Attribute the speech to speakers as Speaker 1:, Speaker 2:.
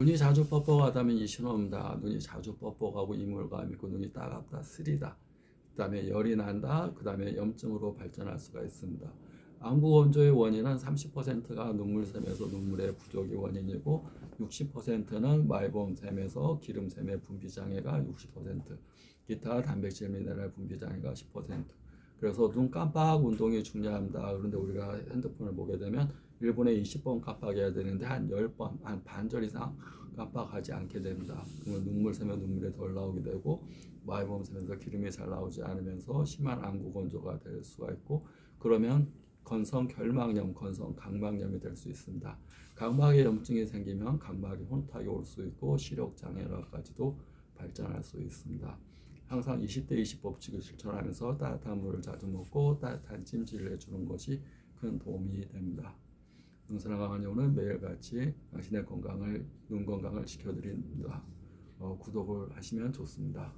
Speaker 1: 눈이 자주 뻑뻑하다면 이 신호입니다. 눈이 자주 뻑뻑하고 이물감 있고 눈이 따갑다, 쓰리다. 그 다음에 열이 난다. 그 다음에 염증으로 발전할 수가 있습니다. 안구 건조의 원인은 30%가 눈물샘에서 눈물의 부족이 원인이고 60%는 말봄샘에서 기름샘의 분비 장애가 60%, 기타 단백질 미네랄 분비 장애가 10%. 그래서 눈 깜빡 운동이 중요합니다. 그런데 우리가 핸드폰을 보게 되면 1분에 20번 깜빡해야 되는데 한 10번, 한 반절 이상 깜빡하지 않게 됩니다. 그러면 눈물 새면 눈물이 덜 나오게 되고 마이봄 새면서 기름이 잘 나오지 않으면서 심한 안구 건조가 될 수가 있고 그러면 건성 결막염, 건성 각막염이 될 수 있습니다. 각막에 염증이 생기면 각막이 혼탁이 올 수 있고 시력 장애로까지도 발전할 수 있습니다. 항상 20대 20 법칙을 실천하면서 따뜻한 물을 자주 먹고 따뜻한 찜질을 해주는 것이 큰 도움이 됩니다. 눈사람 강한여는 매일같이 당신의 건강을 눈 건강을 지켜드립니다. 어, 구독을 하시면 좋습니다.